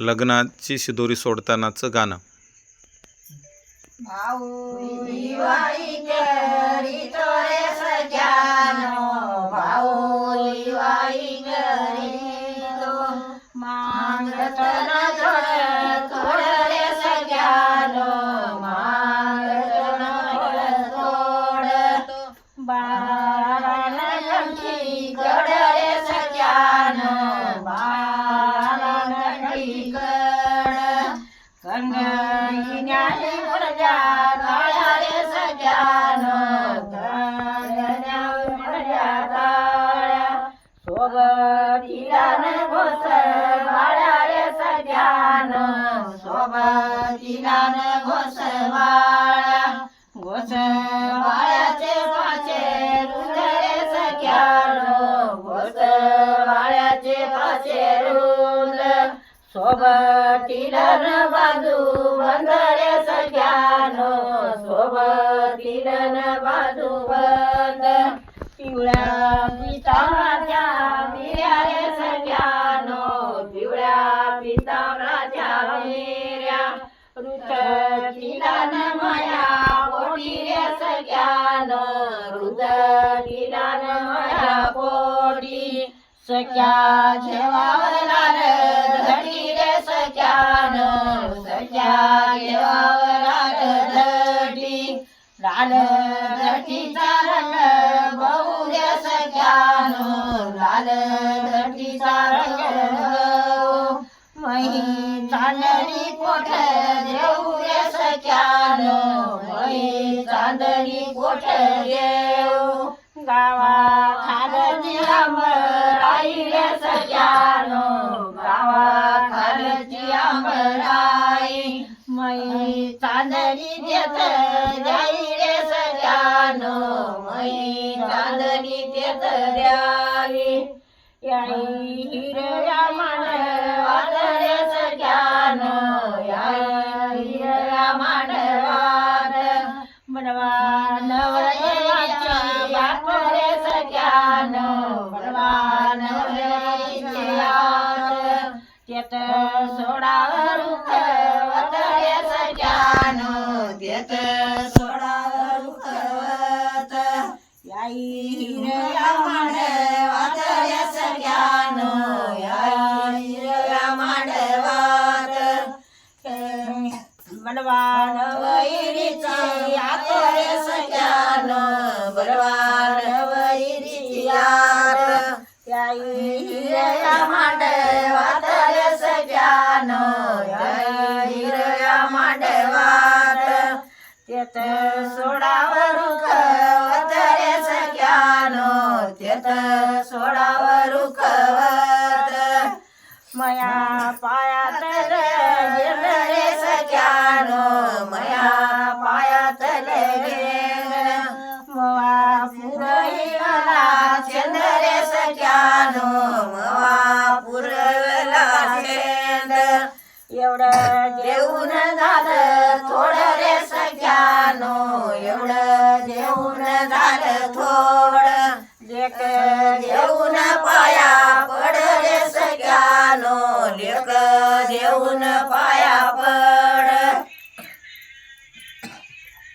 लग्नाची शिदोरी सोडतानाचं गाणं. भाऊ लंठी कड कंगण्याने मुरल्या काळ्या रे सजान मुरल्या काळ्या सोबतीला न घोस बाळ्या रे सोबतीला न घोस बाळ्या घोस बाळ्याचे पाचे रुंद घोस बाळ्याचे पाचे सोबतीला न बाजू बंदरे सगळ्यानो सोबतीला न बाजू बंद. पिवळ्या पितांबराच्या मिऱ्या रे सगळ्यानो पिवळ्या पितांबराच्या मिऱ्या ऋततीला न माया पोटी रे सगळ्यानो ऋततीला न माया पोटी. सख्या जेवावला धडी सख्या लाल धटीचा रंग बहु रे लाल धटीचा रंग मही चांदणी कोठ देऊ मही चांदणी कोठ देऊ. गावा खालची आंबराई आंबराई चांदणी देत जाई रे सजानो मै चांदणी देत द्यावी. याई हिरया मान वादळे याई वाद बनवा बाप रे बनवा येत सोडावर उखवत याई हिरया मांडवात रे सख्यान याई हिरया मांडवात. बलवान बलवान वैरीची याई मांडवात सोडावर उखवत रे सख्यान तेत सोडावर उखवत मया पायात गेल रे सख्यानो मया पायात गेल मवा पुरविला चंद रे सख्यान मवा पुरविला चंद एवढं देऊन झालं थोडं नो एवढं देऊन झालं थोड. लेक देऊन पाया पडले रे सख्यानो लेक देऊन पाया